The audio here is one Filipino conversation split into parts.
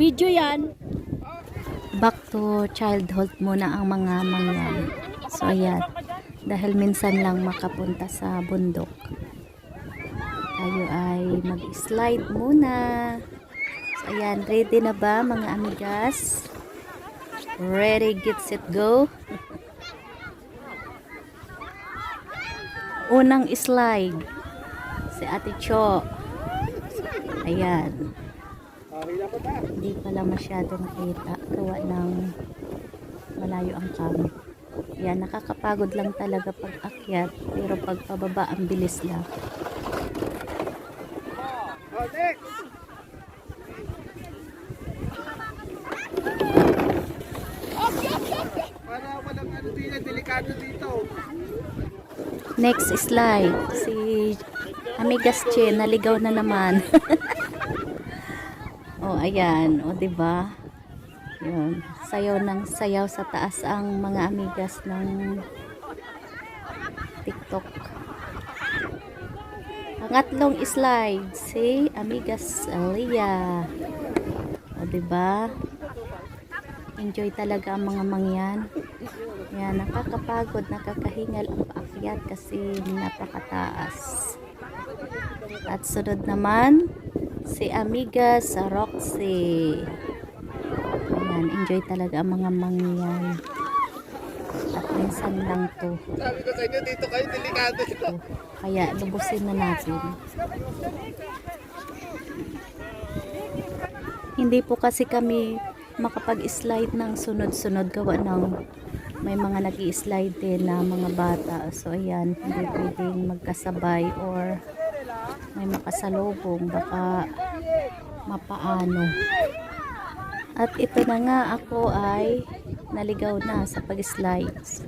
Video yan. Back to childhood muna ang mga mangyan. So ayan. Dahil minsan lang makapunta sa bundok. Tayo ay mag-slide muna. So ayan. Ready na ba mga amigas? Ready, get, set, go. Unang slide. Si Ate Cho. Ayan. Hindi pala masyadong kita. Gawa ng malayo ang kamo. Yan, nakakapagod lang talaga pag akyat. Pero pag pababa, ang bilis lang. Oh, next! Next slide. Si Amigas Che, naligaw na naman. oh, ayan. O, ba diba? Yun. Sayaw ng sayaw sa taas ang mga amigas ng TikTok. Pangatlong slide, si Amigas Alia. O, diba? Enjoy talaga ang mga mangyan. Yan, nakakapagod, nakakahingal ang paakyat kasi napakataas. At sunod naman, si Amiga sa Roxy. Ayan, enjoy talaga ang mga mangyan. At minsan lang to. Sabi ko sa inyo, dito kayo, delikado dito. Kaya lubusin na natin. Hindi po kasi kami makapag-slide ng sunod-sunod gawa ng may mga nag slide din na mga bata. So ayan, hindi pwedeng magkasabay or may makasalubong baka mapaano. At ito na nga ako ay naligaw na sa pag-slides.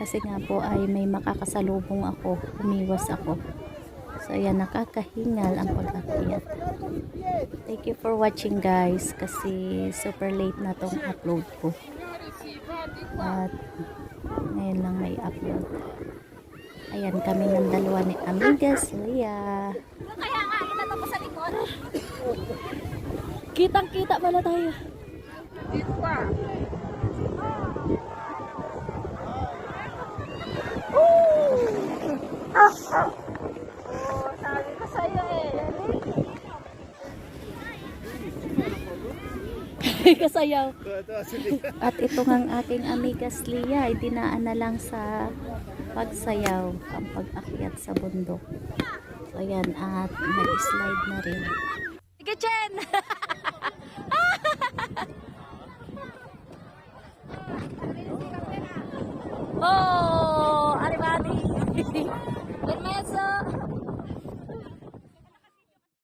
Kasi nga po ay may makakasalubong ako. Umiwas ako. So ayan, nakakahingal ang pag-akyat. Thank you for watching guys kasi super late na tong upload ko. At ngayon lang may upload. Ayan kami ng dalawa ni Amigas Leah. Kaya nga, kita to sa likod. Kitang kita pala tayo. Dito pa. Oh, sabi ko sa'yo eh. Kasayaw. At ito ng aking Amigas Leah ay dinaan na lang sa pagsayaw ang pag-akyat sa bundok. So ayan at nag-slide na rin. Sige